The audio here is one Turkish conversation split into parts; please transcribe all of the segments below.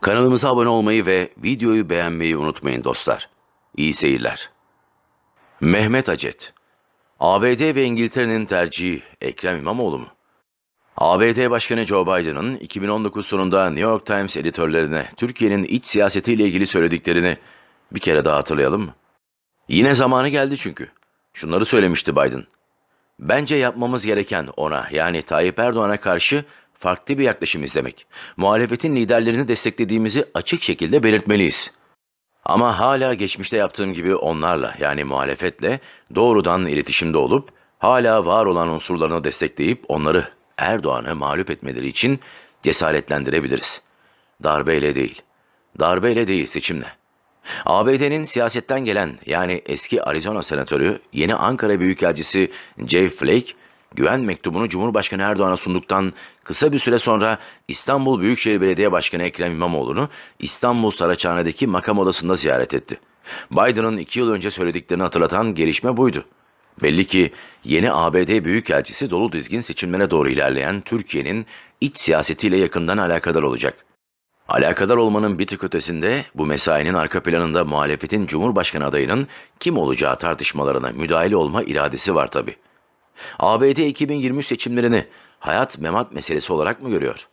Kanalımıza abone olmayı ve videoyu beğenmeyi unutmayın dostlar. İyi seyirler. Mehmet Acet ABD ve İngiltere'nin tercihi Ekrem İmamoğlu mu? ABD Başkanı Joe Biden'ın 2019 sonunda New York Times editörlerine Türkiye'nin iç siyasetiyle ilgili söylediklerini bir kere daha hatırlayalım mı? Yine zamanı geldi çünkü. Şunları söylemişti Biden. Bence yapmamız gereken ona yani Tayyip Erdoğan'a karşı farklı bir yaklaşım izlemek. Muhalefetin liderlerini desteklediğimizi açık şekilde belirtmeliyiz. Ama hala geçmişte yaptığım gibi onlarla yani muhalefetle doğrudan iletişimde olup hala var olan unsurlarını destekleyip onları Erdoğan'ı mağlup etmeleri için cesaretlendirebiliriz. Darbeyle değil. Darbeyle değil seçimle. ABD'nin siyasetten gelen yani eski Arizona senatörü yeni Ankara Büyükelçisi Jay Flake, güven mektubunu Cumhurbaşkanı Erdoğan'a sunduktan kısa bir süre sonra İstanbul Büyükşehir Belediye Başkanı Ekrem İmamoğlu'nu İstanbul Saraçhane'deki makam odasında ziyaret etti. Biden'ın iki yıl önce söylediklerini hatırlatan gelişme buydu. Belli ki yeni ABD Büyükelçisi dolu dizgin seçimlere doğru ilerleyen Türkiye'nin iç siyasetiyle yakından alakadar olacak. Alakadar olmanın bir tık ötesinde bu mesainin arka planında muhalefetin Cumhurbaşkanı adayının kim olacağı tartışmalarına müdahale olma iradesi var tabi. ABD 2023 seçimlerini hayat memat meselesi olarak mı görüyor?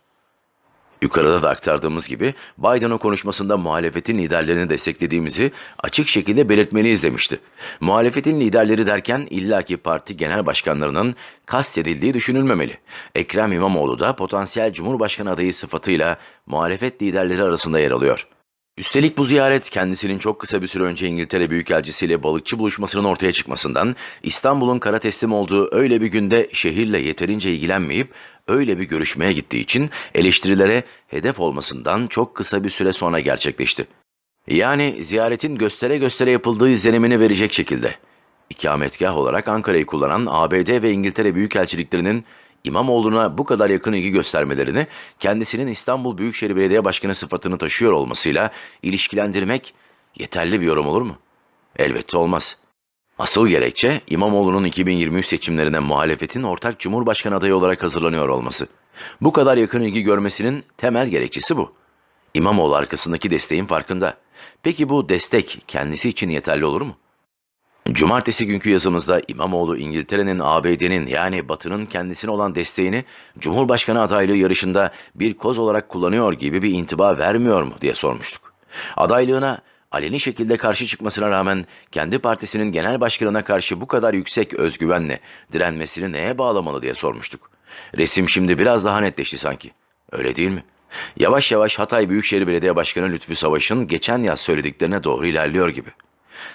Yukarıda da aktardığımız gibi Biden'ın konuşmasında muhalefetin liderlerini desteklediğimizi açık şekilde belirtmeliyiz demişti. Muhalefetin liderleri derken illaki parti genel başkanlarının kastedildiği düşünülmemeli. Ekrem İmamoğlu da potansiyel cumhurbaşkanı adayı sıfatıyla muhalefet liderleri arasında yer alıyor. Üstelik bu ziyaret kendisinin çok kısa bir süre önce İngiltere Büyükelçisi ile balıkçı buluşmasının ortaya çıkmasından, İstanbul'un kara teslim olduğu öyle bir günde şehirle yeterince ilgilenmeyip öyle bir görüşmeye gittiği için eleştirilere hedef olmasından çok kısa bir süre sonra gerçekleşti. Yani ziyaretin göstere göstere yapıldığı izlenimini verecek şekilde. İkametgah olarak Ankara'yı kullanan ABD ve İngiltere Büyükelçiliklerinin İmamoğlu'na bu kadar yakın ilgi göstermelerini kendisinin İstanbul Büyükşehir Belediye Başkanı sıfatını taşıyor olmasıyla ilişkilendirmek yeterli bir yorum olur mu? Elbette olmaz. Asıl gerekçe İmamoğlu'nun 2023 seçimlerine muhalefetin ortak cumhurbaşkanı adayı olarak hazırlanıyor olması. Bu kadar yakın ilgi görmesinin temel gerekçesi bu. İmamoğlu arkasındaki desteğin farkında. Peki bu destek kendisi için yeterli olur mu? Cumartesi günkü yazımızda İmamoğlu İngiltere'nin ABD'nin yani Batı'nın kendisine olan desteğini Cumhurbaşkanı adaylığı yarışında bir koz olarak kullanıyor gibi bir intiba vermiyor mu diye sormuştuk. Adaylığına aleni şekilde karşı çıkmasına rağmen kendi partisinin genel başkanına karşı bu kadar yüksek özgüvenle direnmesini neye bağlamalı diye sormuştuk. Resim şimdi biraz daha netleşti sanki. Öyle değil mi? Yavaş yavaş Hatay Büyükşehir Belediye Başkanı Lütfü Savaş'ın geçen yaz söylediklerine doğru ilerliyor gibi.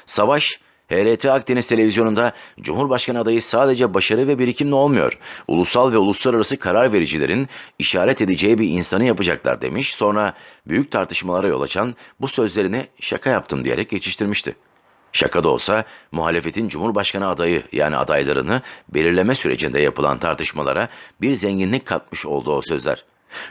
Savaş, HRT Akdeniz Televizyonu'nda Cumhurbaşkanı adayı sadece başarı ve birikimle olmuyor. Ulusal ve uluslararası karar vericilerin işaret edeceği bir insanı yapacaklar demiş. Sonra büyük tartışmalara yol açan bu sözlerini şaka yaptım diyerek geçiştirmişti. Şaka da olsa muhalefetin Cumhurbaşkanı adayı yani adaylarını belirleme sürecinde yapılan tartışmalara bir zenginlik katmış oldu o sözler.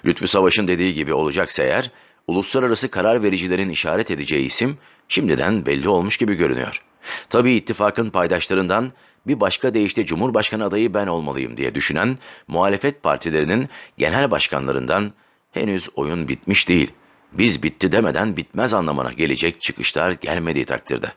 Lütfü Savaş'ın dediği gibi olacaksa eğer, uluslararası karar vericilerin işaret edeceği isim şimdiden belli olmuş gibi görünüyor. Tabii ittifakın paydaşlarından bir başka deyişle Cumhurbaşkanı adayı ben olmalıyım diye düşünen muhalefet partilerinin genel başkanlarından henüz oyun bitmiş değil. Biz bitti demeden bitmez anlamına gelecek çıkışlar gelmediği takdirde.